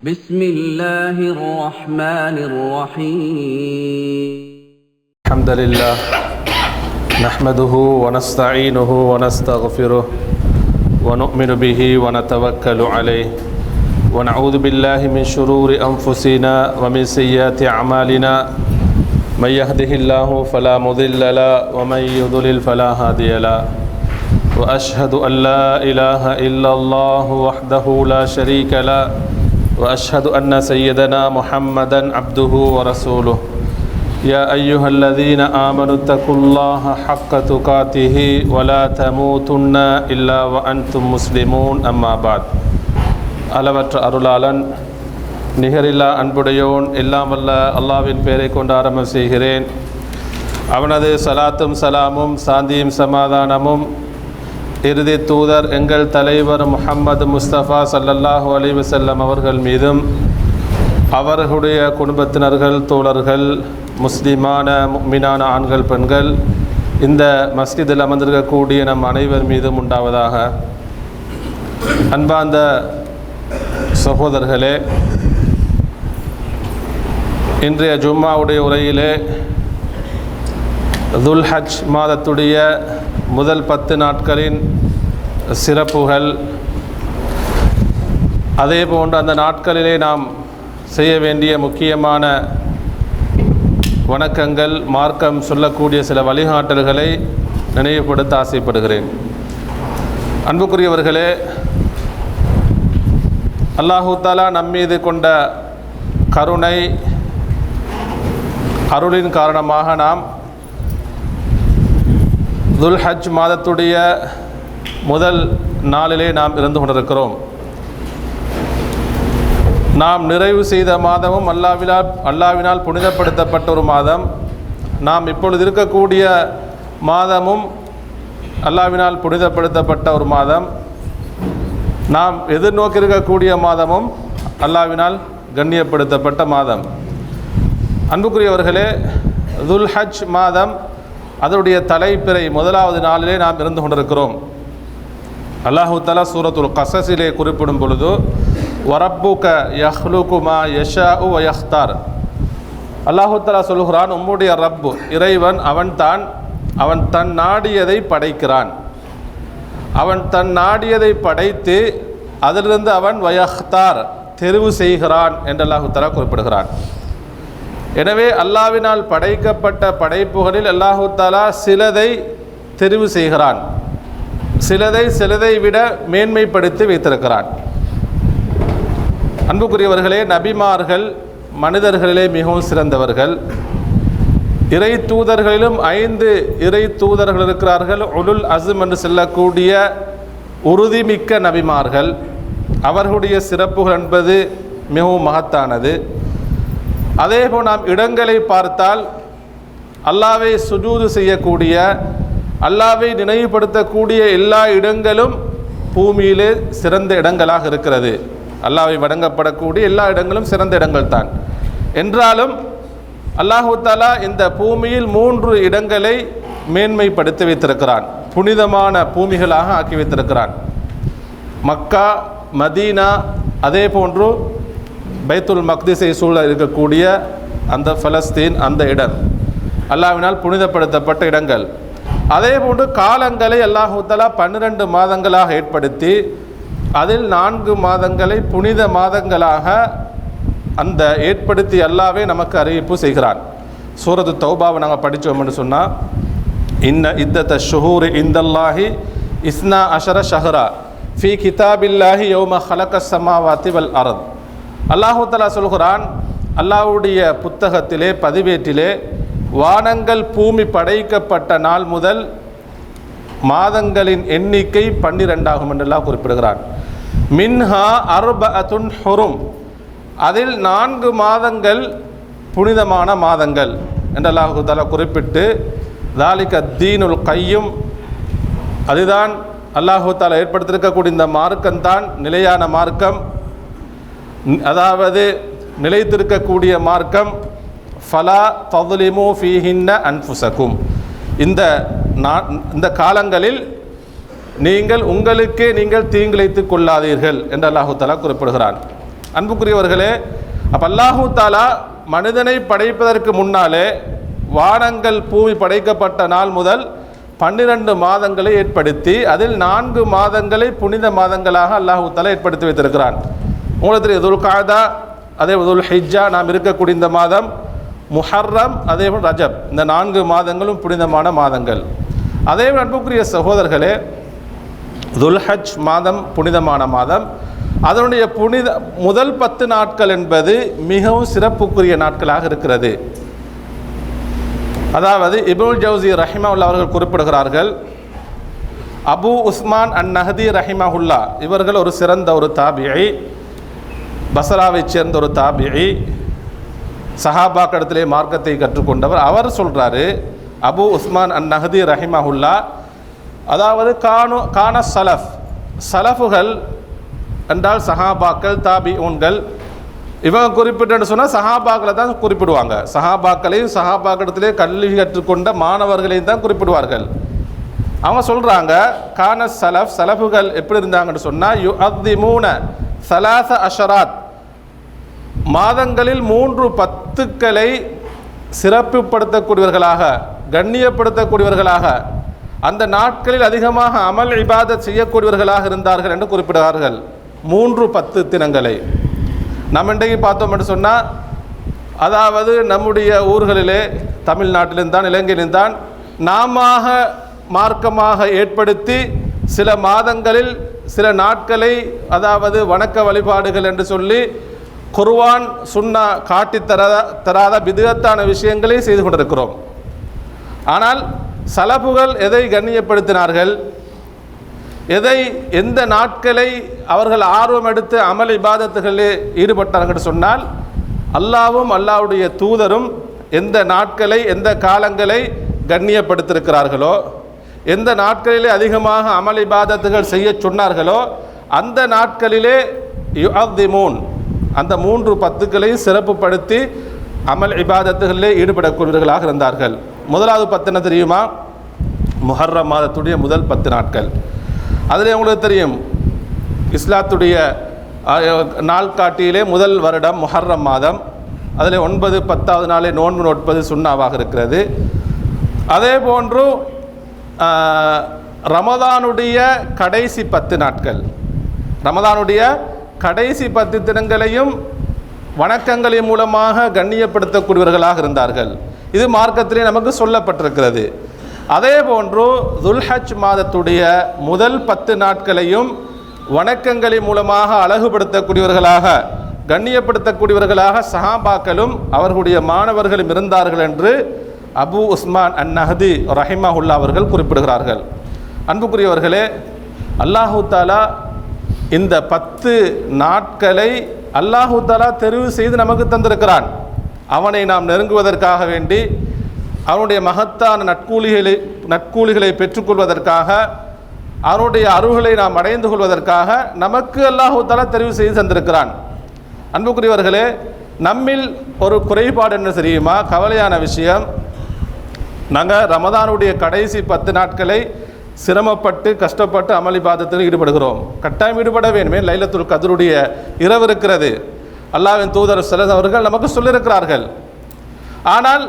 بسم الله الرحمن الرحيم. الحمد لله. نحمده ونستعينه ونستغفره ونؤمن به ونتوكل عليه. ونعوذ بالله من شرور أنفسنا ومن سيئات أعمالنا. من يهده الله فلا مضل له ومن يضلل فلا هادي له. وأشهد أن لا إله إلا الله وحده لا شريك له. وأشهد أن سيدنا محمدا عبده ورسوله يا أيها الذين آمنوا اتقوا الله حق تقاته ولا تموتن إلا وأنتم مسلمون أما بعد அளவற்ற அருளாளன் நிகரில்லா அன்புடையோன் எல்லாம் வல்ல அல்லாவின் பெயரை கொண்டு ஆரம்பம் செய்கிறேன் அவனது சலாத்தும் சலாமும் சாந்தியும் சமாதானமும் இறுதி தூதர் எங்கள் தலைவர் முஹம்மது முஸ்தபா சல்லல்லாஹு அலைஹி வஸல்லம் அவர்கள் மீதும் அவர்களுடைய குடும்பத்தினர்கள் தோழர்கள் முஸ்லிமான மீனான ஆண்கள் பெண்கள் இந்த மஸ்ஜிதில் அமர்ந்திருக்கக்கூடிய நம் அனைவர் மீதும் உண்டாவதாக. அன்பார்ந்த சகோதரர்களே இன்றைய ஜும்மாவுடைய உரையிலே துல்ஹஜ் மாதத்துடைய முதல் பத்து நாட்களின் சிறப்புகள். அதே போன்று அந்த நாட்களிலே நாம் செய்ய வேண்டிய முக்கியமான வணக்கங்கள் மார்க்கம் சொல்லக்கூடிய சில வழிகாட்டல்களை நினைவுபடுத்த ஆசைப்படுகிறேன். அன்புக்குரியவர்களே அல்லாஹூத்தாலா நம்மீது கொண்ட கருணை அருளின் காரணமாக நாம் துல்ஹஜ் மாதத்துடைய முதல் நாளிலே நாம் இருந்து கொண்டிருக்கிறோம். நாம் நிறைவு செய்த மாதமும் அல்லாவினால் அல்லாவினால் புனிதப்படுத்தப்பட்ட ஒரு மாதம். நாம் இப்பொழுது இருக்கக்கூடிய மாதமும் அல்லாவினால் புனிதப்படுத்தப்பட்ட ஒரு மாதம். நாம் எதிர்நோக்கி இருக்கக்கூடிய மாதமும் அல்லாவினால் கண்ணியப்படுத்தப்பட்ட மாதம். அன்புக்குரியவர்களே துல்ஹஜ் மாதம் அதனுடைய தலைப்பிறை முதலாவது நாளிலே நாம் இருந்து கொண்டிருக்கிறோம். அல்லாஹு தலா சூரத்துல் கசஸிலே குறிப்பிடும் பொழுது வரப்புக யஹ்லுகுமா யஷா உ யஹ்தார் அல்லாஹு தலா சொல்கிறான் உம்முடைய ரப்பு இறைவன் அவன் தான் அவன் தன் நாடியதை படைக்கிறான். அவன் தன் நாடியதை படைத்து அதிலிருந்து அவன் வயஹ்தார் தெரிவு செய்கிறான் என்று அல்லாஹு தலா குறிப்பிடுகிறான். எனவே அல்லாவினால் படைக்கப்பட்ட படைப்புகளில் அல்லாஹு தாலா சிலதை தெரிவு செய்கிறான். சிலதை சிலதை விட மேன்மைப்படுத்தி வைத்திருக்கிறான். அன்புக்குரியவர்களே நபிமார்கள் மனிதர்களிலே மிகவும் சிறந்தவர்கள். இறை தூதர்களிலும் ஐந்து இறை தூதர்கள் இருக்கிறார்கள். உலுல் அசும் என்று சொல்லக்கூடிய உறுதிமிக்க நபிமார்கள். அவர்களுடைய சிறப்புகள் என்பது மிகவும் மகத்தானது. அதேபோல் நாம் இடங்களை பார்த்தால் அல்லாவை சுஜூது செய்யக்கூடிய அல்லாவை நினைவுபடுத்தக்கூடிய எல்லா இடங்களும் பூமியிலே சிறந்த இடங்களாக இருக்கிறது. அல்லாவை வணங்கப்படக்கூடிய எல்லா இடங்களும் சிறந்த இடங்கள் தான். என்றாலும் அல்லாஹூத்தாலா இந்த பூமியில் மூன்று இடங்களை மேன்மைப்படுத்தி வைத்திருக்கிறான். புனிதமான பூமிகளாக ஆக்கி வைத்திருக்கிறான். மக்கா மதீனா அதே போன்று பைத்துல் மக்திஸை சூழ இருக்கக்கூடிய அந்த ஃபலஸ்தீன் அந்த இடம். அல்லாவினால் புனிதப்படுத்தப்பட்ட இடங்கள். அதே போன்று காலங்களை அல்லாஹூத்தலா பன்னிரண்டு மாதங்களாக ஏற்படுத்தி அதில் நான்கு மாதங்களை புனித மாதங்களாக அந்த ஏற்படுத்தி அல்லாவே நமக்கு அறிவிப்பு செய்கிறான். சூரத்து தௌபாவை நாங்கள் படித்தோம்னு சொன்னால் இன்ன இத்தத்த ஷுஹூர் இந்தல்லாஹி இஸ்னா அஷர ஷஹரா ஃபி கிதாபில்லாஹி யோம ஹலக சமாவாத்தி வல் அரத். அல்லாஹூத்தலா சொல்கிறான் அல்லாஹுடைய புத்தகத்திலே பதிவேட்டிலே வானங்கள் பூமி படைக்கப்பட்ட நாள் முதல் மாதங்களின் எண்ணிக்கை பன்னிரெண்டாகும் என்றெல்லாம் குறிப்பிடுகிறான். மின்ஹா அர்ப அதுன் ஹொரும் அதில் நான்கு மாதங்கள் புனிதமான மாதங்கள் என்று தலா குறிப்பிட்டு தாலிக தீனுல் கையும் அதுதான் அல்லாஹு தாலா ஏற்படுத்தியிருக்கக்கூடிய இந்த மார்க்கம்தான் நிலையான மார்க்கம் அதாவது நிலைத்திருக்கக்கூடிய மார்க்கம் ஃபலா ததுலிமு ஃபீஹின்ன அன்ஃபுசக்கும் இந்த நான் இந்த காலங்களில் நீங்கள் உங்களுக்கே நீங்கள் தீங்கிழைத்துக் கொள்ளாதீர்கள் என்று அல்லாஹு தாலா குறிப்பிடுகிறான். அன்புக்குரியவர்களே அப்போ அல்லாஹு தாலா மனிதனை படைப்பதற்கு முன்னாலே வானங்கள் பூமி படைக்கப்பட்ட நாள் முதல் பன்னிரண்டு மாதங்களை ஏற்படுத்தி அதில் நான்கு மாதங்களை புனித மாதங்களாக அல்லாஹு தாலா ஏற்படுத்தி வைத்திருக்கிறான். உங்களுக்கு தெரியும் துல் காதா அதே துல் ஹிஜ்ஜா நாம் இருக்கக்கூடிய இந்த மாதம் முஹர்ரம் அதே போல் ரஜப். இந்த நான்கு மாதங்களும் புனிதமான மாதங்கள். அதே அன்புக்குரிய சகோதரர்களே துல்ஹஜ் மாதம் புனிதமான மாதம். அதனுடைய புனித முதல் பத்து நாட்கள் என்பது மிகவும் சிறப்புக்குரிய நாட்களாக இருக்கிறது. அதாவது இபுல் ஜவுசி ரஹிமாவுல்லா அவர்கள் குறிப்பிடுகிறார்கள் அபு உஸ்மான் அன் நஹதி ரஹிமஹுல்லா. இவர்கள் ஒரு சிறந்த ஒரு தாபியை பசராவைச் சேர்ந்த ஒரு தாபியை சஹாபாக்கிடத்திலே மார்க்கத்தை கற்றுக்கொண்டவர். அவர் சொல்கிறாரு அபு உஸ்மான் அன் நஹதி ரஹிமஹுல்லா அதாவது கானு கான சலஃப் சலஃபுகள் என்றால் சஹாபாக்கள் தாபி ஊன்கள் இவங்க குறிப்பிட்டேன்னு சொன்னால் சஹாபாக்களை தான் குறிப்பிடுவாங்க. சஹாபாக்களையும் சஹாபாக்கிடத்திலே கல்வி கற்றுக்கொண்ட மாணவர்களையும் தான் குறிப்பிடுவார்கள். அவங்க சொல்கிறாங்க கான சலஃப் சலஃபுகள் எப்படி இருந்தாங்கன்னு சொன்னால் யு அத்தி மூன சலாச அஷராத் மாதங்களில் மூன்று பத்துக்களை சிறப்புப்படுத்தக்கூடியவர்களாக கண்ணியப்படுத்தக்கூடியவர்களாக அந்த நாட்களில் அதிகமாக அமல் இபாத செய்யக்கூடியவர்களாக இருந்தார்கள் என்று குறிப்பிடுகிறார்கள் மூன்று பத்து தினங்களை. நம்ம இன்றைக்கு பார்த்தோம் என்று சொன்னால் அதாவது நம்முடைய ஊர்களிலே தமிழ்நாட்டிலிருந்தான் இலங்கையிலிருந்தான் நாம மார்க்கமாக ஏற்படுத்தி சில மாதங்களில் சில நாட்களை அதாவது வணக்க வழிபாடுகள் என்று சொல்லி குர்வான் சுன்னா காட்டித் தராத தராத விதத்தான விஷயங்களை செய்து கொண்டிருக்கிறோம். ஆனால் சலபுகள் எதை கண்ணியப்படுத்தினார்கள்? எதை எந்த நாட்களை அவர்கள் ஆர்வம் எடுத்து அமல் இபாதத்துகளில் ஈடுபட்டார்கள் சொன்னால் அல்லாவும் அல்லாவுடைய தூதரும் எந்த நாட்களை எந்த காலங்களை கண்ணியப்படுத்திருக்கிறார்களோ எந்த நாட்களிலே அதிகமாக அமல் இபாதத்துகள் செய்ய சொன்னார்களோ அந்த நாட்களிலே யுஅத்திமூன் அந்த மூன்று பத்துக்களையும் சிறப்புப்படுத்தி அமல் இபாதத்துகளிலே ஈடுபடக்கூடியவர்களாக இருந்தார்கள். முதலாவது பத்து என்ன தெரியுமா? முஹர்ரம் மாதத்துடைய முதல் பத்து நாட்கள். அதில் உங்களுக்கு தெரியும் இஸ்லாத்துடைய நாள்காட்டியிலே முதல் வருடம் முஹர்ரம் மாதம். அதில் ஒன்பது பத்தாவது நாளே நோன்பு நோட்பது சுண்ணாவாக இருக்கிறது. அதே போன்று ரமதானுடைய கடைசி பத்து நாட்கள். ரமதானுடைய கடைசி பத்து தினங்களையும் வணக்கங்களின் மூலமாக கண்ணியப்படுத்தக்கூடியவர்களாக இருந்தார்கள். இது மார்க்கத்திலே நமக்கு சொல்லப்பட்டிருக்கிறது. அதே போன்று துல்ஹஜ் மாதத்துடைய முதல் பத்து நாட்களையும் வணக்கங்களின் மூலமாக அழகுபடுத்தக்கூடியவர்களாக கண்ணியப்படுத்தக்கூடியவர்களாக சஹாபாக்களும் அவர்களுடைய மாணவர்களும் இருந்தார்கள் என்று அபு உஸ்மான் அன் நஹதி ரஹிமஹுல்லா அவர்கள் குறிப்பிடுகிறார்கள். அன்புக்குரியவர்களே அல்லாஹு தாலா இந்த பத்து நாட்களை அல்லாஹு தலா தெரிவு செய்து நமக்கு தந்திருக்கிறான். அவனை நாம் நெருங்குவதற்காக வேண்டி அவனுடைய மகத்தான நட்கூலிகளை நட்கூலிகளை பெற்றுக்கொள்வதற்காக அவனுடைய அருள்களை நாம் அடைந்து கொள்வதற்காக நமக்கு அல்லாஹு தலா தெரிவு செய்து தந்திருக்கிறான். அன்புக்குரியவர்களே நம்மில் ஒரு குறைபாடு என்ன தெரியுமா? கவலையான விஷயம். நாங்கள் ரமதானுடைய கடைசி பத்து நாட்களை சிரமப்பட்டு கஷ்டப்பட்டு அமளி பாதத்தில் ஈடுபடுகிறோம். கட்டாயம் ஈடுபட வேண்டுமே. லைலத்துல் கதருடைய இரவு இருக்கிறது. அல்லாவின் தூதர் சிலர் அவர்கள் நமக்கு சொல்லியிருக்கிறார்கள். ஆனால்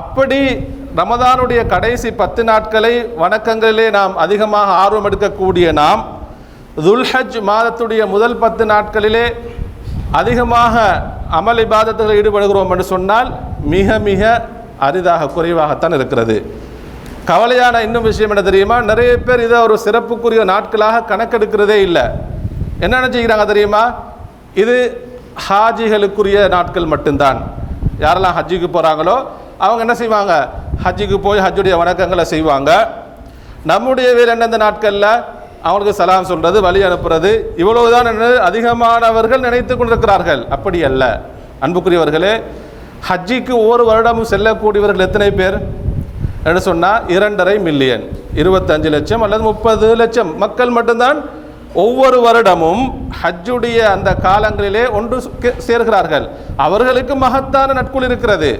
அப்படி ரமதானுடைய கடைசி பத்து நாட்களை வணக்கங்களிலே நாம் அதிகமாக ஆர்வம் எடுக்கக்கூடிய நாம் துல்ஹஜ் மாதத்துடைய முதல் பத்து நாட்களிலே அதிகமாக அமல் இபாதத்தில் ஈடுபடுகிறோம் என்று சொன்னால் மிக மிக அரிதாக குறைவாகத்தான் இருக்கிறது. கவலையான இன்னும் விஷயம் என்ன தெரியுமா? நிறைய பேர் இதை ஒரு சிறப்புக்குரிய நாட்களாக கணக்கெடுக்கிறதே இல்லை. என்ன நினச்சிக்கிறாங்க தெரியுமா? இது ஹாஜிகளுக்குரிய நாட்கள் மட்டும்தான். யாரெல்லாம் ஹஜ்ஜிக்கு போகிறாங்களோ அவங்க என்ன செய்வாங்க? ஹஜ்ஜிக்கு போய் ஹஜ்ஜுடைய வணக்கங்களை செய்வாங்க. நம்முடைய வேறு எந்தெந்த நாட்களில்? அவங்களுக்கு சலாம் சொல்கிறது வழி அனுப்புறது இவ்வளவுதான் என்று அதிகமானவர்கள் நினைத்து கொண்டிருக்கிறார்கள். அப்படி அல்ல. அன்புக்குரியவர்களே ஹஜ்ஜிக்கு ஒவ்வொரு வருடமும் செல்லக்கூடியவர்கள் எத்தனை பேர்? என்று சொன்னால் இரண்டரை மில்லியன் இருபத்தஞ்சு லட்சம் அல்லது முப்பது லட்சம். மக்கள் மட்டும்தான் ஒவ்வொரு வருடமும் ஹஜ்ஜுடைய அந்த காலங்களிலே ஒன்று சேர்கிறார்கள். அவர்களுக்கு மகத்தான நட்புள் இருக்கிறது.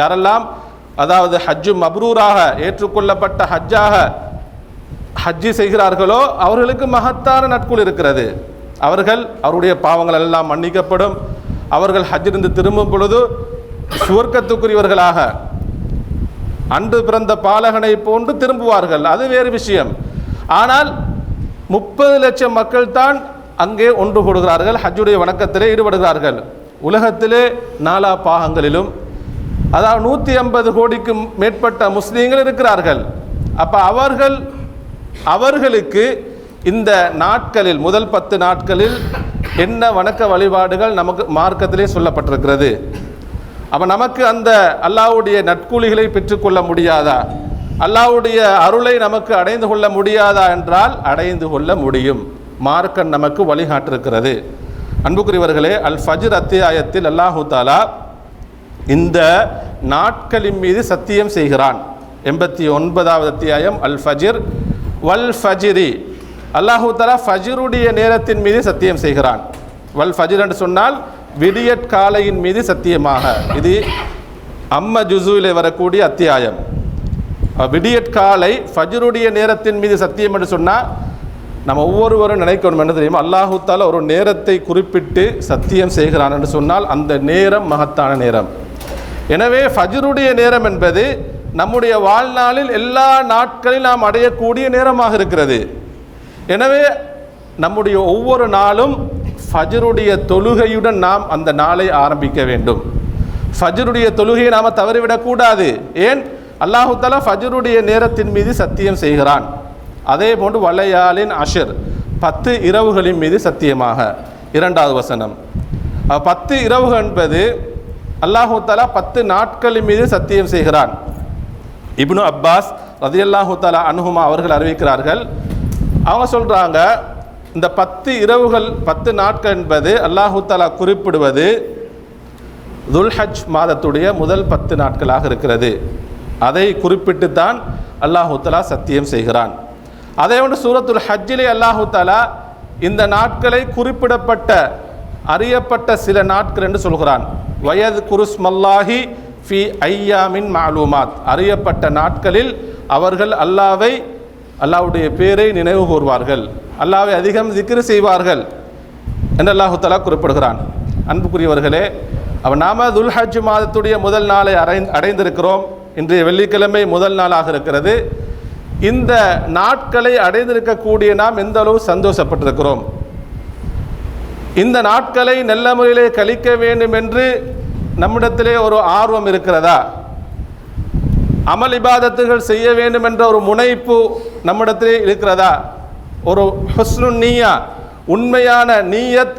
யாரெல்லாம்? அதாவது ஹஜ்ஜு மப்ரூராக ஏற்றுக்கொள்ளப்பட்ட ஹஜ்ஜாக ஹஜ்ஜி செய்கிறார்களோ அவர்களுக்கு மகத்தான நட்புள் இருக்கிறது. அவர்கள் அவருடைய பாவங்கள் எல்லாம் மன்னிக்கப்படும். அவர்கள் ஹஜ்ஜிருந்து திரும்பும் பொழுது சுவர்க்கத்துக்குரியவர்களாக அன்று பிறந்த பாலகனை போன்று திரும்புவார்கள். அது வேறு விஷயம். ஆனால் முப்பது லட்சம் மக்கள் தான் அங்கே ஒன்று கூடுகிறார்கள். ஹஜ்ஜுடைய வணக்கத்திலே ஈடுபடுகிறார்கள். உலகத்திலே நாலா பாகங்களிலும் அதாவது நூற்றி ஐம்பது கோடிக்கும் மேற்பட்ட முஸ்லீம்கள் இருக்கிறார்கள். அப்போ அவர்கள் அவர்களுக்கு இந்த நாட்களில் முதல் பத்து நாட்களில் என்ன வணக்க வழிபாடுகள் நமக்கு மார்க்கத்திலே சொல்லப்பட்டிருக்கிறது? அப்போ நமக்கு அந்த அல்லாஹ்வுடைய நட்கூலிகளை பெற்றுக்கொள்ள முடியாதா? அல்லாவுடைய அருளை நமக்கு அடைந்து கொள்ள முடியாதா என்றால் அடைந்து கொள்ள முடியும். மார்க்கன் நமக்கு வழிகாட்டிருக்கிறது. அன்புக்குரியவர்களே அல் ஃபஜ்ர் அத்தியாயத்தில் அல்லாஹு தாலா இந்த நாட்களின் மீது சத்தியம் செய்கிறான். எண்பத்தி ஒன்பதாவது அத்தியாயம் அல் ஃபஜிர் வல் ஃபஜிரி அல்லாஹு தாலா ஃபஜிருடைய நேரத்தின் மீது சத்தியம் செய்கிறான். வல் ஃபஜிர் என்று சொன்னால் விடியற்காலையின் மீது சத்தியமாக. இது அம்ம ஜுசுவில் வரக்கூடிய அத்தியாயம். விடியற்காலை ஃபஜ்ருடைய நேரத்தின் மீது சத்தியம் என்று சொன்னால் நம்ம ஒவ்வொருவரும் நினைக்கணும் என்ன தெரியுமா? அல்லாஹு ஒரு நேரத்தை குறிப்பிட்டு சத்தியம் செய்கிறான் என்று சொன்னால் அந்த நேரம் மகத்தான நேரம். எனவே ஃபஜ்ருடைய நேரம் என்பது நம்முடைய வாழ்நாளில் எல்லா நாட்களில் நாம் அடையக்கூடிய நேரமாக இருக்கிறது. எனவே நம்முடைய ஒவ்வொரு நாளும் ஃபஜ்ருடைய தொழுகையுடன் நாம் அந்த நாளை ஆரம்பிக்க வேண்டும். ஃபஜ்ருடைய தொழுகையை நாம் தவறிவிடக்கூடாது ஏன்? அல்லாஹு தஆலா ஃபஜ்ருடைய நேரத்தின் மீது சத்தியம் செய்கிறான். அதே போன்று வளையாலின் அஷர் பத்து இரவுகளின் மீது சத்தியமாக. இரண்டாவது வசனம். பத்து இரவுகள் என்பது அல்லாஹு தஆலா பத்து நாட்களின் மீது சத்தியம் செய்கிறான். இப்னு அப்பாஸ் ரதியல்லாஹு தஆலா அனுகுமா அவர்கள் அறிவிக்கிறார்கள். அவங்க சொல்கிறாங்க இந்த பத்து இரவுகள் பத்து நாட்கள் என்பது அல்லாஹு தாலா குறிப்பிடுவது துல்ஹஜ் மாதத்துடைய முதல் பத்து நாட்களாக இருக்கிறது. அதை குறிப்பிட்டு தான் அல்லாஹு தாலா சத்தியம் செய்கிறான். அதே ஒன்று சூரத்துல் ஹஜ்ஜிலே அல்லாஹு தாலா இந்த நாட்களை குறிப்பிடப்பட்ட அறியப்பட்ட சில நாட்கள் என்று சொல்கிறான். வயது குருஸ்மல்லாஹி ஃபி ஐயாமின் மாலூமாத். அறியப்பட்ட நாட்களில் அவர்கள் அல்லாவை அல்லாஹ்வுடைய பேரை நினைவு கூர்வார்கள். அல்லாவை அதிகம் திக்ரு செய்வார்கள் என்று அல்லாஹுத்தலா குறிப்பிடுகிறான். அன்புக்குரியவர்களே அவன் நாம துல்ஹஜ் மாதத்துடைய முதல் நாளை அடை அடைந்திருக்கிறோம். இன்றைய வெள்ளிக்கிழமை முதல் நாளாக இருக்கிறது. இந்த நாட்களை அடைந்திருக்கக்கூடிய நாம் எந்த அளவு சந்தோஷப்பட்டிருக்கிறோம்? இந்த நாட்களை நல்ல முறையிலே கழிக்க வேண்டும் என்று நம்மிடத்திலே ஒரு ஆர்வம் இருக்கிறதா? அமல் இபாதத்துகள் செய்ய வேண்டும் என்ற ஒரு முனைப்பு நம்மிடத்திலே இருக்கிறதா? ஒரு ஹஸ்னு நீயா உண்மையான நீயத்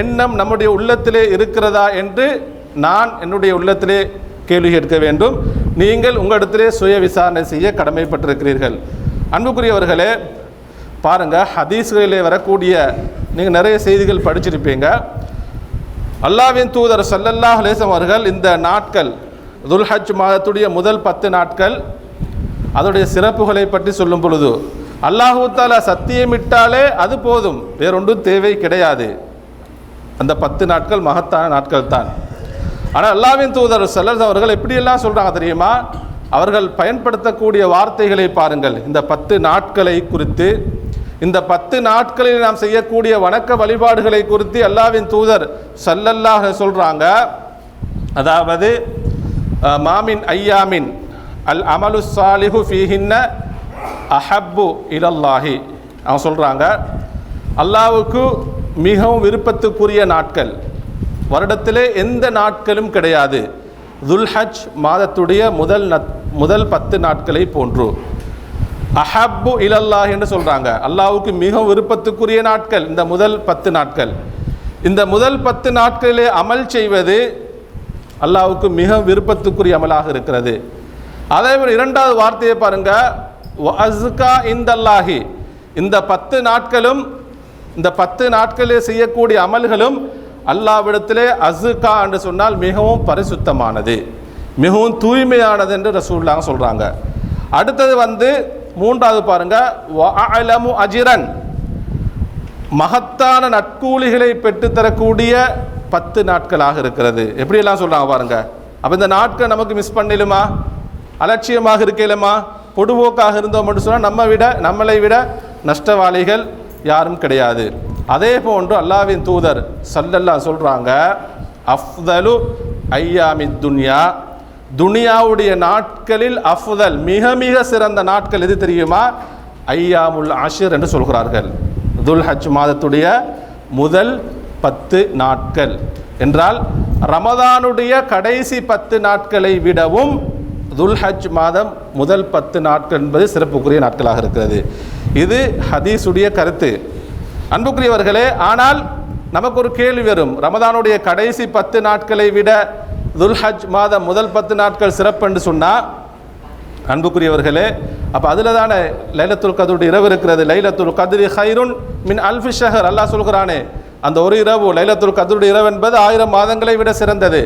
எண்ணம் நம்முடைய உள்ளத்திலே இருக்கிறதா என்று நான் என்னுடைய உள்ளத்திலே கேள்வி கேட்க வேண்டும். நீங்கள் உங்களிடத்திலே சுய விசாரணை செய்ய கடமைப்பட்டிருக்கிறீர்கள். அன்புக்குரியவர்களே பாருங்கள் ஹதீஸ்களிலே வரக்கூடிய நீங்கள் நிறைய செய்திகள் படிச்சிருப்பீங்க. அல்லாவின் தூதர் சல்லல்லா ஹலேசம் அவர்கள் இந்த நாட்கள் துல்ஹஜ் மாதத்துடைய முதல் பத்து நாட்கள் அதோடைய சிறப்புகளை பற்றி சொல்லும் பொழுது அல்லாஹூத்தாலா சத்தியம் சத்தியமிட்டாலே அது போதும். வேறொன்றும் தேவை கிடையாது. அந்த பத்து நாட்கள் மகத்தான நாட்கள் தான். ஆனால் அல்லாவின் தூதர் செல்லர் அவர்கள் எப்படியெல்லாம் சொல்கிறாங்க தெரியுமா? அவர்கள் பயன்படுத்தக்கூடிய வார்த்தைகளை பாருங்கள். இந்த பத்து நாட்களை குறித்து இந்த பத்து நாட்களில் நாம் செய்யக்கூடிய வணக்க வழிபாடுகளை குறித்து அல்லாவின் தூதர் சல்லல்லாக சொல்கிறாங்க அதாவது மாமின் ஐயாமின் அல் அமலு சாலிஹு ஃபீஹின்ன அஹப்பு இலல்லாஹி. அவங்க சொல்கிறாங்க அல்லாவுக்கு மிகவும் விருப்பத்துக்குரிய நாட்கள். வருடத்திலே எந்த நாட்களும் கிடையாது. துல்ஹஜ் மாதத்துடைய முதல் நத் முதல் பத்து நாட்களை போன்று. அஹப்பு இலல்லாஹ் என்று சொல்கிறாங்க அல்லாவுக்கு மிகவும் விருப்பத்துக்குரிய நாட்கள் இந்த முதல் பத்து நாட்கள். இந்த முதல் பத்து நாட்களிலே அமல் செய்வது அல்லாவுக்கு மிக விருப்பத்துக்குரிய அமலாக இருக்கிறது. அதே போல் இரண்டாவது வார்த்தையை பாருங்க. அஸ்கா இந்தல்லாஹி. இந்த பத்து நாட்களும் இந்த பத்து நாட்களில் செய்யக்கூடிய அமல்களும் அல்லாவிடத்திலே அசுகா என்று சொன்னால் மிகவும் பரிசுத்தமானது. மிகவும் தூய்மையானது என்று ரசூல்லாங்க சொல்கிறாங்க அடுத்தது வந்து மூன்றாவது பாருங்க அஜிரன். மகத்தான நற்கூலிகளை பெற்றுத்தரக்கூடிய பத்து நாட்களாக இருக்கிறது. எப்படியெல்லாம் சொல்கிறாங்க பாருங்கள் அப்போ இந்த நாட்கள் நமக்கு மிஸ் பண்ணிடுமா? அலட்சியமாக இருக்கலுமா பொடுபோக்காக இருந்தோம் என்று சொன்னால் நம்ம விட நம்மளை விட நஷ்டவாளிகள் யாரும் கிடையாது. அதே போன்று அல்லாவின் தூதர் சல்லல்லா சொல்கிறாங்க அஃதலு ஐயாமி துன்யா. துனியாவுடைய நாட்களில் அஃதல் மிக மிக சிறந்த நாட்கள் எது தெரியுமா? ஐயாமுல் ஆஷிர் என்று சொல்கிறார்கள். துல் ஹஜ் மாதத்துடைய முதல் பத்து நாட்கள். என்றால் ரமதானுடைய கடைசி பத்து நாட்களை விடவும் துல்ஹஜ் மாதம் முதல் பத்து நாட்கள் என்பது சிறப்புக்குரிய நாட்களாக இருக்கிறது. இது ஹதீஸுடைய கருத்து. அன்புக்குரியவர்களே ஆனால் நமக்கு ஒரு கேள்வி வரும். ரமதானுடைய கடைசி பத்து நாட்களை விட துல்ஹஜ் மாதம் முதல் பத்து நாட்கள் சிறப்பு என்று சொன்னால் அன்புக்குரியவர்களே அப்போ அதில் தானே லைலத்துல் கதருடைய இரவு இருக்கிறது. லைலத்துல் கதிரி ஹைருன் மின் அல்ஃபி ஷஹர். அல்லாஹ் சொல்கிறானே அந்த ஒரு இரவு லைலத்துல் கதருடைய இரவு என்பது ஆயிரம் மாதங்களை விட சிறந்தது.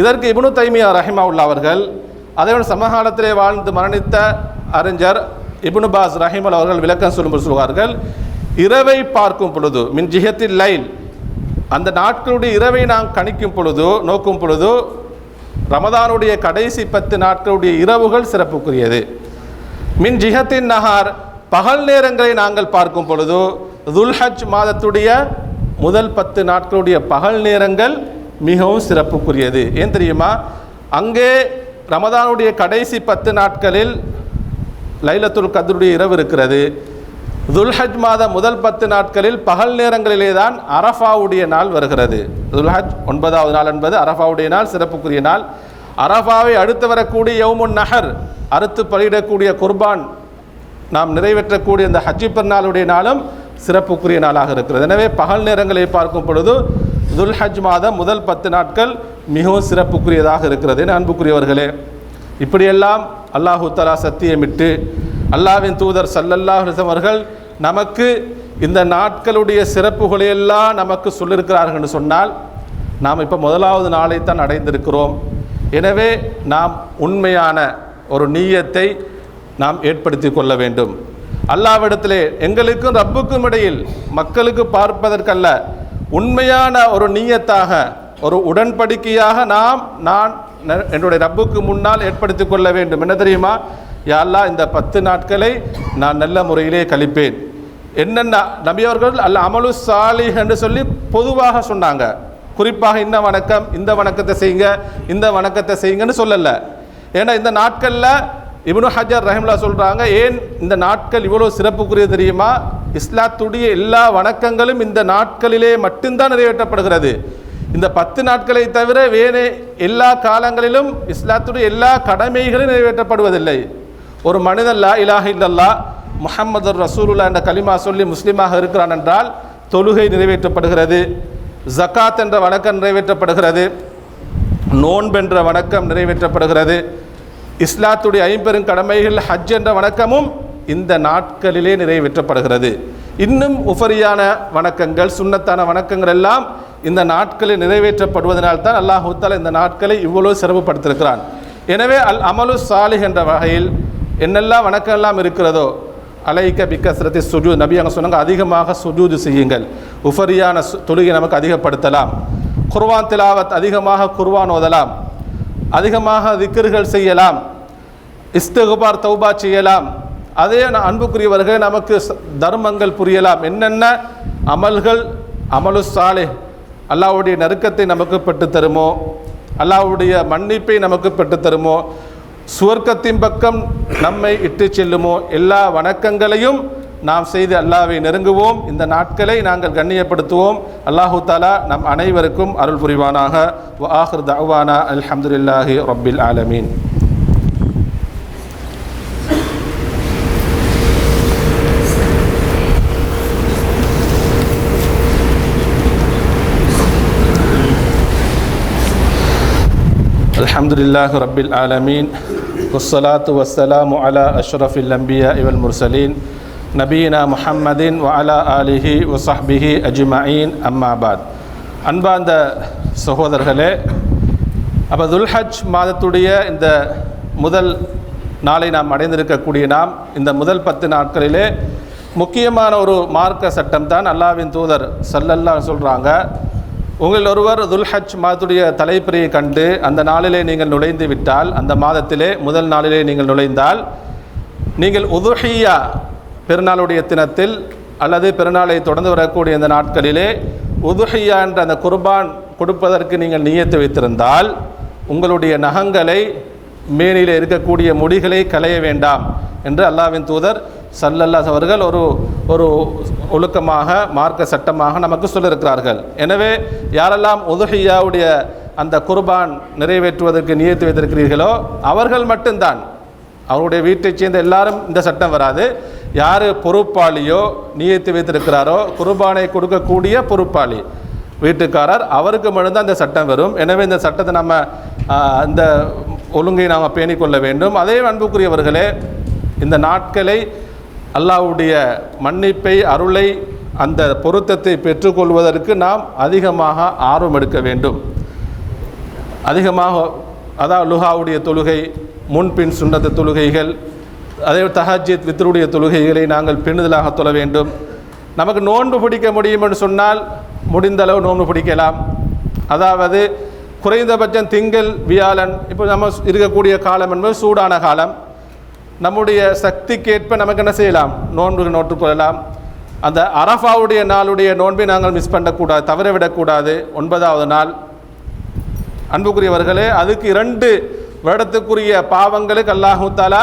இதற்கு இபுனு தைமியா ரஹிமா அவர்கள் அதேபோல் சமகாலத்திலே வாழ்ந்து மரணித்த அறிஞர் இபுனுபாஸ் ரஹிமல் அவர்கள் விளக்கம் சொல்லும்போது சொல்வார்கள் இரவை பார்க்கும் பொழுது மின் ஜிஹத்தில் லைல் அந்த நாட்களுடைய இரவை நாம் கணிக்கும் பொழுது நோக்கும் பொழுது ரமதானுடைய கடைசி பத்து நாட்களுடைய இரவுகள் சிறப்புக்குரியது. மின் ஜிஹத்தின் நகார் பகல் நேரங்களை நாங்கள் பார்க்கும் பொழுது துல்ஹஜ் மாதத்துடைய முதல் பத்து நாட்களுடைய பகல் நேரங்கள் மிகவும் சிறப்புக்குரியது. ஏன் தெரியுமா? அங்கே ரமதானுடைய கடைசி பத்து நாட்களில் லைலத்துல் கதருடைய இரவு இருக்கிறது. துல்ஹஜ் மாத முதல் பத்து நாட்களில் பகல் நேரங்களிலே தான் அரஃபாவுடைய நாள் வருகிறது. துல்ஹஜ் ஒன்பதாவது நாள் என்பது அரஃபாவுடைய நாள் சிறப்புக்குரிய நாள். அரஃபாவை அடுத்து வரக்கூடிய யவுமுன் நகர் அறுத்து பலியிடக்கூடிய குர்பான் நாம் நிறைவேற்றக்கூடிய இந்த ஹஜ்ஜி பெருநாளுடைய நாளும் சிறப்புக்குரிய நாளாக இருக்கிறது. எனவே பகல் நேரங்களை பார்க்கும் பொழுது துல்ஹஜ் மாதம் முதல் பத்து நாட்கள் மிகவும் சிறப்புக்குரியதாக இருக்கிறது. என அன்புக்குரியவர்களே இப்படியெல்லாம் அல்லாஹு தலா சத்தியமிட்டு அல்லாவின் தூதர் சல்லல்லாஹ் அவர்கள் நமக்கு இந்த நாட்களுடைய சிறப்புகளையெல்லாம் நமக்கு சொல்லியிருக்கிறார்கள் என்று சொன்னால் நாம் இப்போ முதலாவது நாளை தான் அடைந்திருக்கிறோம். எனவே நாம் உண்மையான ஒரு நீயத்தை நாம் ஏற்படுத்தி கொள்ள வேண்டும். அல்லாவிடத்திலே எங்களுக்கும் ரப்புக்கும் இடையில் மக்களுக்கு பார்ப்பதற்கல்ல உண்மையான ஒரு நீயத்தாக ஒரு உடன்படிக்கையாக நாம் நான் என்னுடைய ரப்புக்கு முன்னால் ஏற்படுத்தி கொள்ள வேண்டும். என்ன தெரியுமா? யாரெல்லாம் இந்த பத்து நாட்களை நான் நல்ல முறையிலே கழிப்பேன். என்னென்ன நபி அல்ல அமலு சாலி என்று சொல்லி பொதுவாக சொன்னாங்க. குறிப்பாக இந்த வணக்கம் இந்த வணக்கத்தை செய்யுங்க இந்த வணக்கத்தை செய்யுங்கன்னு சொல்லலை. ஏன்னா இந்த நாட்களில் இவனு ஹஜர் ரஹிம்லா சொல்கிறாங்க ஏன் இந்த நாட்கள் இவ்வளோ சிறப்புக்குரிய தெரியுமா? இஸ்லாத்துடைய எல்லா வணக்கங்களும் இந்த நாட்களிலே மட்டும்தான் நிறைவேற்றப்படுகிறது. இந்த பத்து நாட்களை தவிர வேறு எல்லா காலங்களிலும் இஸ்லாத்துடைய எல்லா கடமைகளும் நிறைவேற்றப்படுவதில்லை. ஒரு மனிதன் லா இலாஹ இல்லல்லா முஹம்மது ரசூலுல்லா என்ற கலிமா சொல்லி முஸ்லீமாக இருக்கிறான் என்றால் தொழுகை நிறைவேற்றப்படுகிறது ஜகாத் என்ற வணக்கம் நிறைவேற்றப்படுகிறது நோன்பென்ற வணக்கம் நிறைவேற்றப்படுகிறது. இஸ்லாத்துடைய ஐம்பெரும் கடமைகள் ஹஜ் என்ற வணக்கமும் இந்த நாட்களிலே நிறைவேற்றப்படுகிறது. இன்னும் உஃபரியான வணக்கங்கள் சுண்ணத்தான வணக்கங்கள் எல்லாம் இந்த நாட்களில் நிறைவேற்றப்படுவதனால் தான் அல்லாஹு இந்த நாட்களை இவ்வளோ சிறப்புப்படுத்திருக்கிறான் எனவே அல் அமலு சாலிஹ் என்ற வகையில் என்னெல்லாம் வணக்கம் எல்லாம் இருக்கிறதோ அலைக்க பிக்கசரத்தை சுஜூ நபி அங்கே சொன்னாங்க அதிகமாக சுஜூது செய்யுங்கள். உஃபரியான தொழுகை நமக்கு அதிகப்படுத்தலாம். குர்வான் திலாவத் அதிகமாக குர்வான் ஓதலாம். அதிகமாக திக்ருகள் செய்யலாம். இஸ்தகுபார் தௌபா செய்யலாம். அதே அன்புக்குரியவர்கள் நமக்கு தர்மங்கள் புரியலாம். என்னென்ன அமல்கள்? அமலு சாலை அல்லாவுடைய நெருக்கத்தை நமக்கு பெற்றுத்தருமோ தருமோ? மன்னிப்பை நமக்கு பெற்றுத் தருமோ? சுவர்க்கத்தின் பக்கம் நம்மை இட்டு செல்லுமோ? எல்லா வணக்கங்களையும் நாம் செய்து அல்லாவை நெருங்குவோம். இந்த நாட்களை நாங்கள் கண்ணியப்படுத்துவோம். அல்லாஹு தாலா நம் அனைவருக்கும் அருள் புரிவானாக. வ ஆஹிர் தஅவானா அல்ஹம்துலில்லாஹி ஆலமீன். الحمد لله رب العالمين والصلاة والسلام على أشرف الأنبياء والمرسلين نبينا محمد وعلى آله وصحبه أجمعين أما بعد அன்பார்ந்த சகோதரர்களே அப்போ துல்ஹஜ் மாதத்துடைய இந்த முதல் நாளை நாம் அடைந்திருக்கக்கூடிய நாம் இந்த முதல் பத்து நாட்களிலே முக்கியமான ஒரு மார்க்க சட்டம் தான் அல்லாவின் தூதர் சல்லல்லா சொல்கிறாங்க உங்களில் ஒருவர் துல்ஹஜ் மாதத்துடைய தலைப்பிரியை கண்டு அந்த நாளிலே நீங்கள் நுழைந்து விட்டால் அந்த மாதத்திலே முதல் நாளிலே நீங்கள் நுழைந்தால் நீங்கள் உதுஹியா பெருநாளுடைய தினத்தில் அல்லது பெருநாளை தொடர்ந்து வரக்கூடிய இந்த நாட்களிலே உதுஹியா என்ற அந்த குர்பான் கொடுப்பதற்கு நீங்கள் நியத்து வைத்திருந்தால் உங்களுடைய நகங்களை மேனியில் இருக்கக்கூடிய முடிகளை களைய வேண்டாம் என்று அல்லாவின் தூதர் சல்லல்லாஸ் அவர்கள் ஒரு ஒரு ஒழுக்கமாக மார்க்க சட்டமாக நமக்கு சொல்லியிருக்கிறார்கள். எனவே யாரெல்லாம் உதுஹியாவுடைய அந்த குர்பான் நிறைவேற்றுவதற்கு நியத்து வைத்திருக்கிறீர்களோ அவர்கள் மட்டும்தான். அவருடைய வீட்டைச் சேர்ந்த எல்லாரும் இந்த சட்டம் வராது. யார் பொறுப்பாளியோ நியத்து வைத்திருக்கிறாரோ குர்பானை கொடுக்கக்கூடிய பொறுப்பாளி. வீட்டுக்காரர் அவருக்கு மட்டும்தான் இந்த சட்டம் வரும். எனவே இந்த சட்டத்தை நம்ம இந்த ஒழுங்கை நாம் பேணிக்கொள்ள வேண்டும். அதே அன்புக்குரியவர்களே இந்த நாட்களை அல்லாஹ்வுடைய மன்னிப்பை அருளை அந்த பொருத்தத்தை பெற்றுக்கொள்வதற்கு நாம் அதிகமாக ஆர்வம் எடுக்க வேண்டும். அதிகமாக அதாவது லுஹாவுடைய தொழுகை முன்பின் சுண்ணத்து தொழுகைகள் அதே தஹஜித் வித்ருடைய தொழுகைகளை நாங்கள் பெண்ணுதலாக தொழ வேண்டும். நமக்கு நோன்பு பிடிக்க முடியும் என்று சொன்னால் முடிந்தளவு நோன்பு பிடிக்கலாம். அதாவது குறைந்தபட்சம் திங்கள் வியாழன் இப்போ நம்ம இருக்கக்கூடிய காலம் என்பது சூடான காலம். நம்முடைய சக்திக்கேற்ப நமக்கு என்ன செய்யலாம் நோன்பு நோற்றுக்கொள்ளலாம் அந்த அரஃபாவுடைய நாளுடைய நோன்பை நாங்கள் மிஸ் பண்ணக்கூடாது தவற விடக்கூடாது ஒன்பதாவது நாள். அன்புக்குரியவர்களே அதுக்கு இரண்டு வருடத்துக்குரிய பாவங்களுக்கு அல்லாஹு தாலா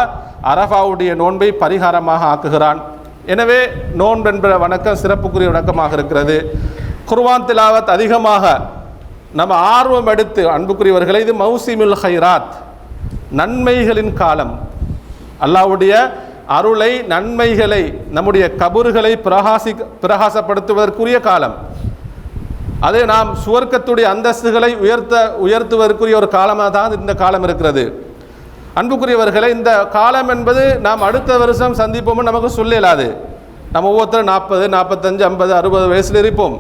அரஃபாவுடைய நோன்பை பரிகாரமாக ஆக்குகிறான். எனவே நோன்பு என்ற வணக்கம் சிறப்புக்குரிய வணக்கமாக இருக்கிறது. குர்வான் திலாவத் அதிகமாக நம்ம ஆர்வம் எடுத்து அன்புக்குரியவர்களே இது மௌசிமுல் ஹைராத் நன்மைகளின் காலம். அல்லாவுடைய அருளை நன்மைகளை நம்முடைய கபறுகளை பிரகாசி பிரகாசப்படுத்துவதற்குரிய காலம். அதே நாம் சுவர்க்கத்துடைய அந்தஸ்துகளை உயர்த்த உயர்த்துவதற்குரிய ஒரு காலமாக தான் இந்த காலம் இருக்கிறது. அன்புக்குரியவர்களை இந்த காலம் என்பது நாம் அடுத்த வருஷம் சந்திப்போம்னு நமக்கு சொல்ல இயலாது நம்ம ஒவ்வொருத்தரும் நாற்பது நாற்பத்தஞ்சு ஐம்பது அறுபது வயசில் இருப்போம்.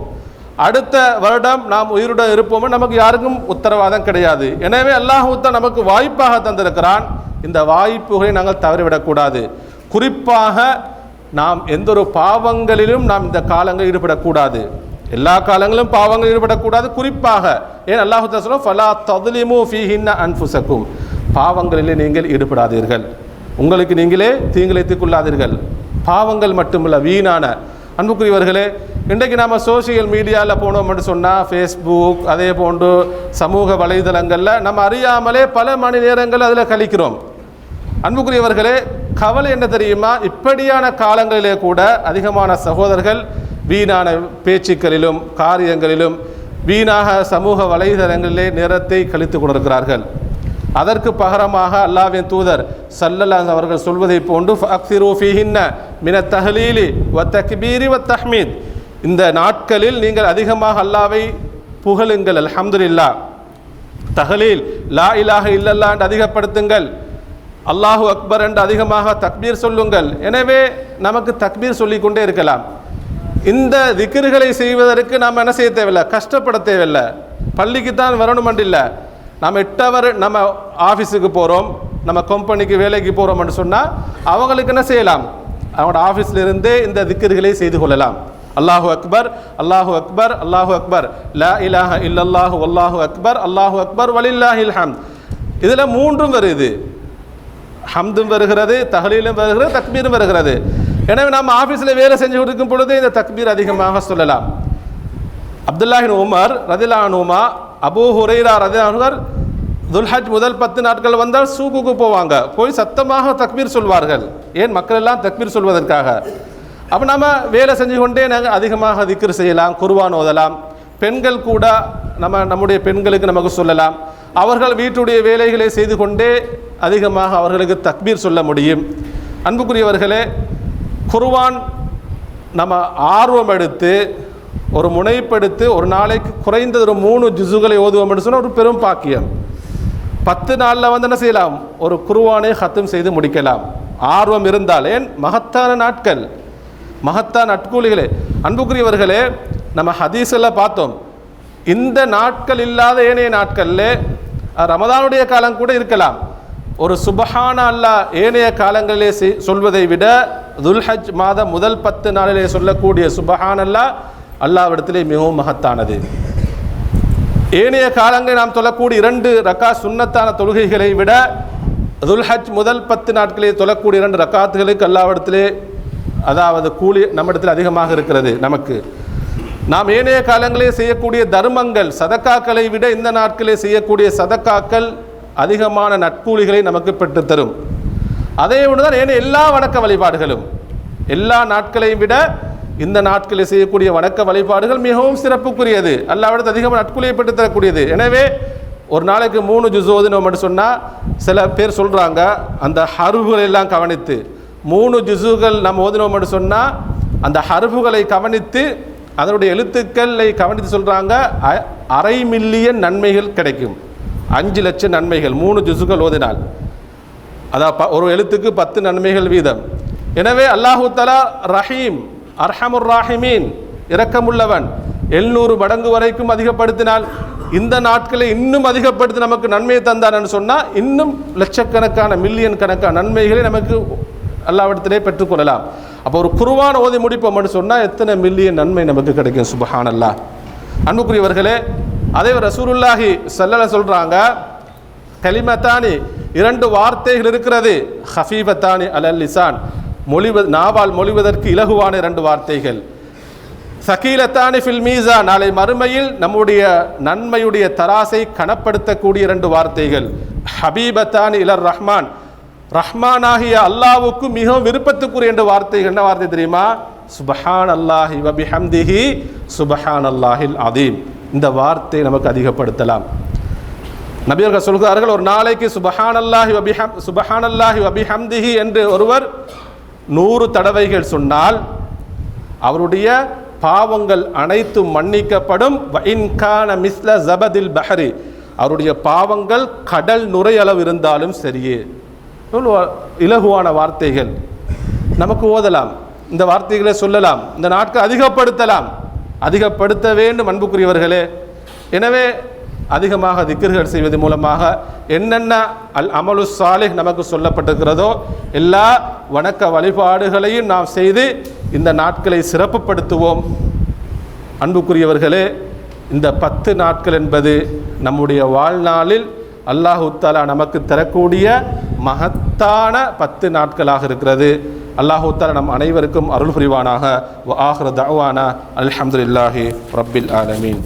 அடுத்த வருடம் நாம் உயிருடன் இருப்போம்னு நமக்கு யாருக்கும் உத்தரவாதம் கிடையாது. எனவே அல்லாஹூத்தா நமக்கு வாய்ப்பாக தந்திருக்கிறான். இந்த வாய்ப்புகளை நாங்கள் தவறிவிடக்கூடாது. குறிப்பாக நாம் எந்த ஒரு பாவங்களிலும் நாம் இந்த காலங்களில் ஈடுபடக்கூடாது. எல்லா காலங்களிலும் பாவங்கள் ஈடுபடக்கூடாது. குறிப்பாக ஏன் அல்லாஹு சொல்லும் ஃபலா ததுலிமு ஃபீஹின்ன அன்புசக்கும் பாவங்களிலே நீங்கள் ஈடுபடாதீர்கள். உங்களுக்கு நீங்களே தீங்கிழைத்துக் கொள்ளாதீர்கள். பாவங்கள் மட்டுமல்ல வீணான. அன்புக்குரியவர்களே இன்றைக்கு நாம் சோஷியல் மீடியாவில் போனோம் என்று சொன்னால் ஃபேஸ்புக் அதே போன்று சமூக வலைதளங்களில் நம்ம அறியாமலே பல மணி நேரங்கள் அதில் கழிக்கிறோம். அன்புக்குரியவர்களே கவலை என்ன தெரியுமா? இப்படியான காலங்களிலே கூட அதிகமான சகோதரர்கள் வீணான பேச்சுக்களிலும் காரியங்களிலும் வீணாக சமூக வலைதளங்களிலே நேரத்தை கழித்து கொண்டிருக்கிறார்கள். அதற்கு பகரமாக அல்லாஹ்வின் தூதர் சல்லல்லாஹு அவர்கள் சொல்வதைப் போன்று ஃபீஹின்ன மின தஹலீலி வ தக்பீரி வ தஹ்மீத். இந்த நாட்களில் நீங்கள் அதிகமாக அல்லாவை புகழுங்கள் அலமதுல்லா தஹலீல் லா இலாக இல்லல்லா என்று அதிகப்படுத்துங்கள். அல்லாஹு அக்பர் என்று அதிகமாக தக்பீர் சொல்லுங்கள். எனவே நமக்கு தக்பீர் சொல்லிக்கொண்டே இருக்கலாம். இந்த திக்ருகளை செய்வதற்கு நாம் என்ன செய்ய தேவையில்லை? கஷ்டப்பட தேவையில்லை. பள்ளிக்கு தான் வரணும் இல்லை. நம்ம எட்டவர் நம்ம ஆஃபீஸுக்கு போகிறோம் நம்ம கம்பெனிக்கு வேலைக்கு போகிறோம்னு சொன்னால் அவங்களுக்கு என்ன செய்யலாம்? அவங்களோட ஆஃபீஸில் இருந்தே இந்த திக்ருகளை செய்து கொள்ளலாம். அல்லாஹு அக்பர் அல்லாஹு அக்பர் அல்லாஹு அக்பர். லா இலாஹ இல்லல்லாஹு அல்லாஹு அக்பர் அல்லாஹு அக்பர் வலில்லாஹில் ஹம் இதில் மூன்றும் வருது. ஹம்தும் வருகிறது தகலீலும் வருகிறது தக்பீரும் வருகிறது. எனவே நாம் ஆஃபீஸில் வேலை செஞ்சு கொடுக்கும் பொழுது இந்த தக்பீர் அதிகமாக சொல்லலாம். அப்துல்லாஹின் உமர் ரதிலான் உமா அபூ ஹுரைரா ரதிலானுவர் துல்ஹஜ் முதல் பத்து நாட்கள் வந்தால் சூக்குக்கு போவாங்க. போய் சத்தமாக தக்பீர் சொல்வார்கள். ஏன் மக்கள் எல்லாம் தக்பீர் சொல்வதற்காக? அப்போ நம்ம வேலை செஞ்சு கொண்டே நாங்கள் அதிகமாக திக்ரு செய்யலாம் குருவான் ஓதலாம். பெண்கள் கூட நம்ம நம்முடைய பெண்களுக்கு நமக்கு சொல்லலாம். அவர்கள் வீட்டுடைய வேலைகளை செய்து கொண்டே அதிகமாக அவர்களுக்கு தக்பீர் சொல்ல முடியும். அன்புக்குரியவர்களே குர்வான் நம்ம ஆர்வம் எடுத்து ஒரு முனைப்படுத்து ஒரு நாளைக்கு குறைந்தது ஒரு மூணு ஜிசுகளை ஓதுவோம் சொன்னால் ஒரு பெரும் பாக்கியம். பத்து நாளில் வந்து என்ன செய்யலாம்? ஒரு குருவானை ஹத்தம் செய்து முடிக்கலாம். ஆர்வம் இருந்தாலே மகத்தான நாட்கள். மகத்தான நட்கூலிகளே. அன்புக்குரியவர்களே நம்ம ஹதீஸில் பார்த்தோம். இந்த நாட்கள் இல்லாத ஏனைய நாட்களில் ரமதானுடைய காலம் கூட இருக்கலாம். ஒரு சுபஹான அல்லாஹ் ஏனைய காலங்களிலே சொல்வதை விட துல்ஹஜ் மாத முதல் பத்து நாளிலே சொல்லக்கூடிய சுபஹான் அல்லாஹ் அல்லாவிடத்திலே மிகவும் மகத்தானது. ஏனைய காலங்களில் நாம் சொல்லக்கூடிய இரண்டு ரக்கா சுண்ணத்தான தொழுகைகளை விட துல்ஹஜ் முதல் பத்து நாட்களே தொழக்கூடிய இரண்டு ரக்காத்துகளுக்கு அல்லாவிடத்திலே அதாவது கூலி நம்மிடத்தில் அதிகமாக இருக்கிறது நமக்கு. நாம் ஏனைய காலங்களில் செய்யக்கூடிய தர்மங்கள் சதக்காக்களை விட இந்த நாட்களே செய்யக்கூடிய சதக்காக்கள் அதிகமான நட்பூலிகளை நமக்கு பெற்றுத்தரும். அதே ஒன்றுதான் ஏன் எல்லா வணக்க வழிபாடுகளும். எல்லா நாட்களையும் விட இந்த நாட்களில் செய்யக்கூடிய வணக்க வழிபாடுகள் மிகவும் சிறப்புக்குரியது. அல்லாவிடத்து அதிகமாக நட்புலியை பெற்று தரக்கூடியது எனவே ஒரு நாளைக்கு மூணு ஜுஸ் ஓதுனோம் சொன்னால் சில பேர் சொல்கிறாங்க அந்த ஹருவுகளை எல்லாம் கவனித்து. மூணு ஜுசுகள் நம்ம ஓதினோம் அப்படின்னு சொன்னால் அந்த ஹருபுகளை கவனித்து அதனுடைய எழுத்துக்களை கவனித்து சொல்கிறாங்க அரை மில்லியன் நன்மைகள் கிடைக்கும். அஞ்சு லட்சம் நன்மைகள் மூணு ஜுசுகள் ஓதினால். அதான் ப- ஒரு எழுத்துக்கு பத்து நன்மைகள் வீதம். எனவே அல்லாஹு தலா ரஹீம் அர்ஹமுர் ராஹிமீன் இரக்கமுள்ளவன். எழுநூறு மடங்கு வரைக்கும் அதிகப்படுத்தினால் இந்த நாட்களை இன்னும் அதிகப்படுத்தி நமக்கு நன்மையை தந்தான்னு சொன்னால் இன்னும் லட்சக்கணக்கான மில்லியன் கணக்கான நன்மைகளை நமக்கு அல்லாவிடத்திலே பெற்றுக்கொள்ளலாம் அப்போ ஒரு குருவான ஓதி முடிப்போம்னு சொன்னால் எத்தனை மில்லியன் நன்மை நமக்கு கிடைக்கும் சுபஹான் அல்லாஹ் அன்புக்குரியவர்களே அதே ரசூலுல்லாஹி சல்லல சொல்கிறாங்க கலிமத்தானி இரண்டு வார்த்தைகள் இருக்கிறது. ஹஃபீபத்தானி அலல் லிசான் மொழிவ நாவால் மொழிவதற்கு இலகுவான இரண்டு வார்த்தைகள். சகீலத்தானி ஃபில் மீசா நாளை மறுமையில் நம்முடைய நன்மையுடைய தராசை கனப்படுத்தக்கூடிய இரண்டு வார்த்தைகள். ஹபீபத்தானி இலர் ரஹ்மான். ரஹ்மானாகிய அல்லாவுக்கு மிகவும் விருப்பத்துக்குரிய இரண்டு வார்த்தைகள். என்ன வார்த்தை தெரியுமா? சுபஹான் அல்லாஹி வபிஹம்திஹி சுபஹான் அல்லாஹில் அதீம் இந்த வார்த்தை நமக்கு அதிகப்படுத்தலாம். நபியர்கள் சொல்கிறார்கள் ஒரு நாளைக்கு சுபஹானல்லாஹி வபிஹம் சுபஹானல்லாஹி வபிஹம்திஹி என்று ஒருவர் நூறு தடவைகள் சொன்னால் அவருடைய பாவங்கள் அனைத்தும் மன்னிக்கப்படும். இன்கான மிஸ்ல ஜபதில் பஹரி அவருடைய பாவங்கள் கடல் நுரையளவு இருந்தாலும் சரியே. இலகுவான வார்த்தைகள். நமக்கு ஓதலாம். இந்த வார்த்தைகளை சொல்லலாம். இந்த நாட்கள் அதிகப்படுத்தலாம். அதிகப்படுத்த வேண்டும் அன்புக்குரியவர்களே. எனவே அதிகமாக திக்கர்கள் செய்வது மூலமாக என்னென்ன அல் அமலு சாலிஹ் நமக்கு சொல்லப்பட்டிருக்கிறதோ எல்லா வணக்க வழிபாடுகளையும் நாம் செய்து இந்த நாட்களை சிறப்புப்படுத்துவோம். அன்புக்குரியவர்களே இந்த பத்து நாட்கள் என்பது நம்முடைய வாழ்நாளில் அல்லாஹு தாலா நமக்கு தரக்கூடிய மகத்தான பத்து நாட்களாக இருக்கிறது. அல்லாஹு நம் அனைவருக்கும் அருள் புரிவானாக. ஆஹ்ர தவானா தஅவானா அல்ஹம்துலில்லாஹி ரப்பில் ஆலமீன்.